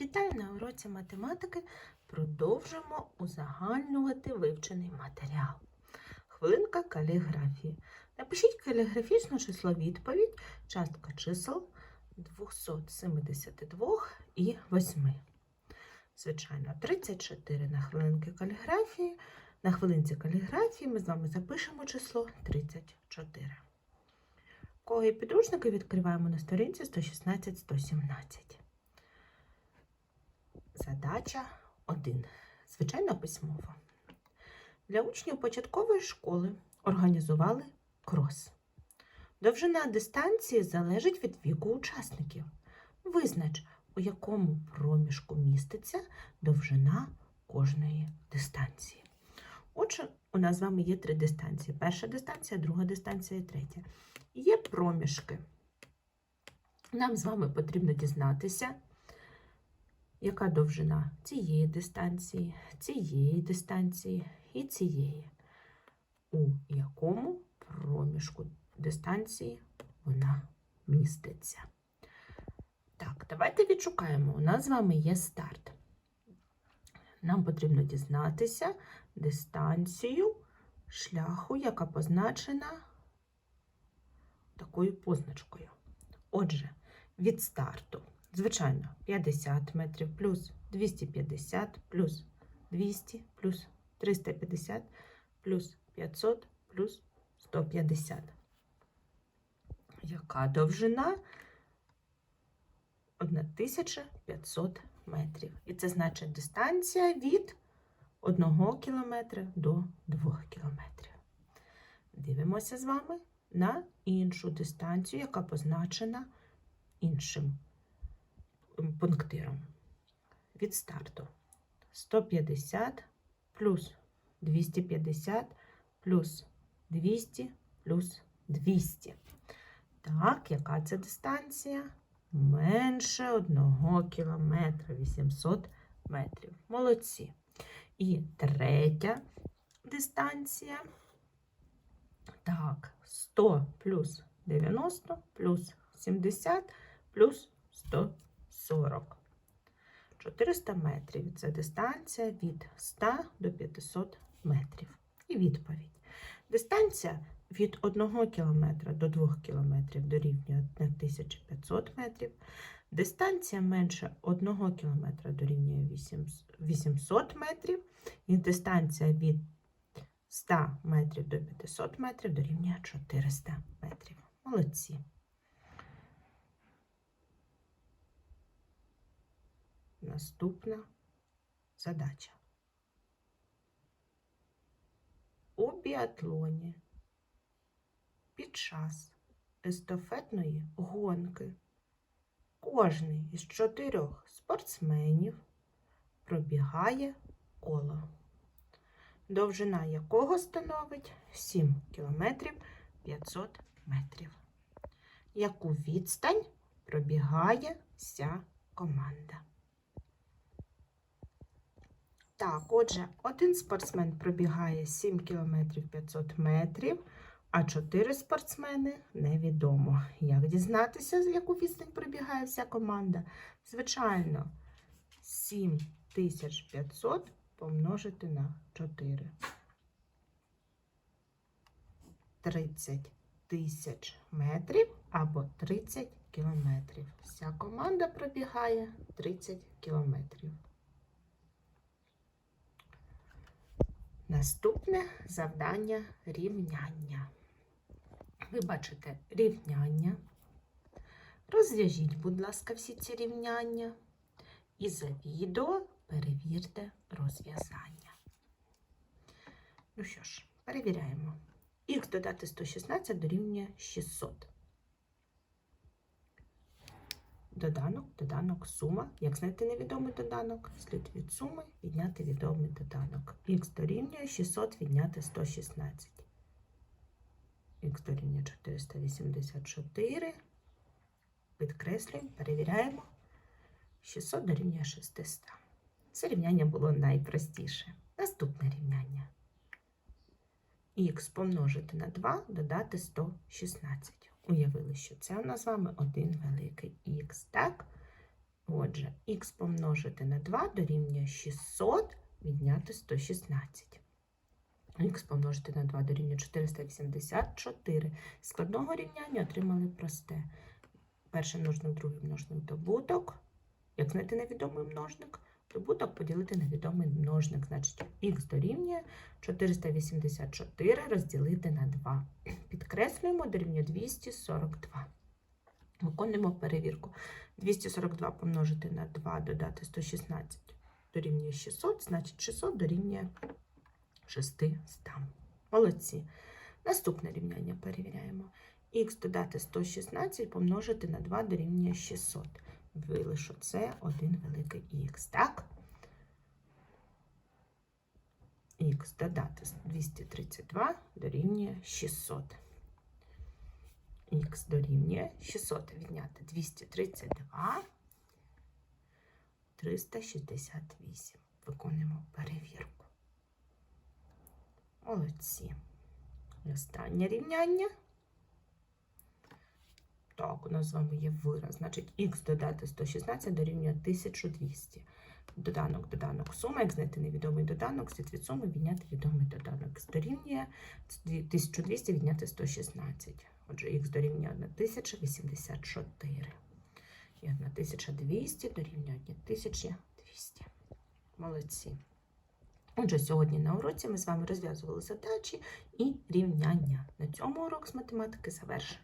Вітаю на уроці математики. Продовжимо узагальнювати вивчений матеріал. Хвилинка каліграфії. Напишіть каліграфічне число відповідь, частка чисел 272 і 8. Звичайно, 34 на хвилинки каліграфії. На хвилинці каліграфії ми з вами запишемо число 34. Кого є підручники відкриваємо на сторінці 116-117. Задача 1. Звичайно письмово. Для учнів початкової школи організували крос. Довжина дистанції залежить від віку учасників. Визнач, у якому проміжку міститься довжина кожної дистанції. Отже, у нас з вами є три дистанції: перша дистанція, друга дистанція і третя. Є проміжки. Нам з вами потрібно дізнатися, яка довжина цієї дистанції, цієї дистанції і цієї, у якому проміжку дистанції вона міститься. Так, давайте відшукаємо. У нас з вами є старт. Нам потрібно дізнатися дистанцію шляху, яка позначена такою позначкою. Отже, від старту, звичайно, 50 метрів плюс 250 плюс 200 плюс 350 плюс 500 плюс 150. Яка довжина? 1500 метрів. І це значить дистанція від 1 кілометра до 2 кілометрів. Дивимося з вами на іншу дистанцію, яка позначена іншим пунктиром. Від старту 150 плюс 250 плюс 200 плюс 200. Так, яка це дистанція? Менше 1 кілометра, 800 метрів. Молодці. І третя дистанція. Так, 100 плюс 90 плюс 70 плюс 140. 400 метрів це дистанція від 100 до 500 метрів. І відповідь. Дистанція від 1 км до 2 км дорівнює 1500 метрів. Дистанція менше 1 км дорівнює 800 метрів. І дистанція від 100 метрів до 500 метрів дорівнює 400 метрів. Молодці. Наступна задача. У біатлоні під час естафетної гонки кожний із чотирьох спортсменів пробігає коло, довжина якого становить 7 км 500 метрів. Яку відстань пробігає вся команда? Так, отже, один спортсмен пробігає 7 км 500 метрів, а 4 спортсмени невідомо. Як дізнатися, з яку відстань пробігає вся команда? Звичайно, 7500 помножити на 4. 30 тисяч метрів або 30 кілометрів. Вся команда пробігає 30 кілометрів. Наступне завдання рівняння. Ви бачите рівняння. Розв'яжіть, будь ласка, всі ці рівняння. І за відео перевірте розв'язання. Ну що ж, перевіряємо. Х додати 116 дорівнює 600. Доданок, доданок, сума. Як знайти невідомий доданок? Слід від суми відняти відомий доданок. Х дорівнює 600 відняти 116. Х дорівнює 484. Підкреслюємо, перевіряємо. 600 дорівнює 600. Це рівняння було найпростіше. Наступне рівняння. Х помножити на 2 додати 116. Уявили, що це у нас з вами один великий х, так? Отже, х помножити на 2 дорівнює 600 відняти 116. Х помножити на 2 дорівнює 484. Складного рівняння отримали просте. Перший множник, другий множник добуток. Як знайти невідомий множник? Добуток поділити на відомий множник. Значить, х дорівнює 484 розділити на 2. Підкреслюємо дорівнює 242. Виконуємо перевірку. 242 помножити на 2 додати 116 дорівнює 600, значить 600 дорівнює 600. Молодці. Наступне рівняння перевіряємо. Х додати 116 помножити на 2 дорівнює 600. Вили, що це один великий х, так? Х додати 232 дорівнює 600. Х дорівнює 600 відняти 232 368. Виконуємо перевірку. Молодці. Останнє рівняння. Так, у нас з вами є вираз. Значить, х додати 116 дорівнює 1200. Доданок, доданок, сума. Як знайти невідомий доданок, слід від суми відняти відомий доданок. Х дорівнює 1200 відняти 116. Отже, х дорівнює 1084. І 1200 дорівнює 1200. Молодці. Отже, сьогодні на уроці ми з вами розв'язували задачі і рівняння. На цьому урок з математики завершено.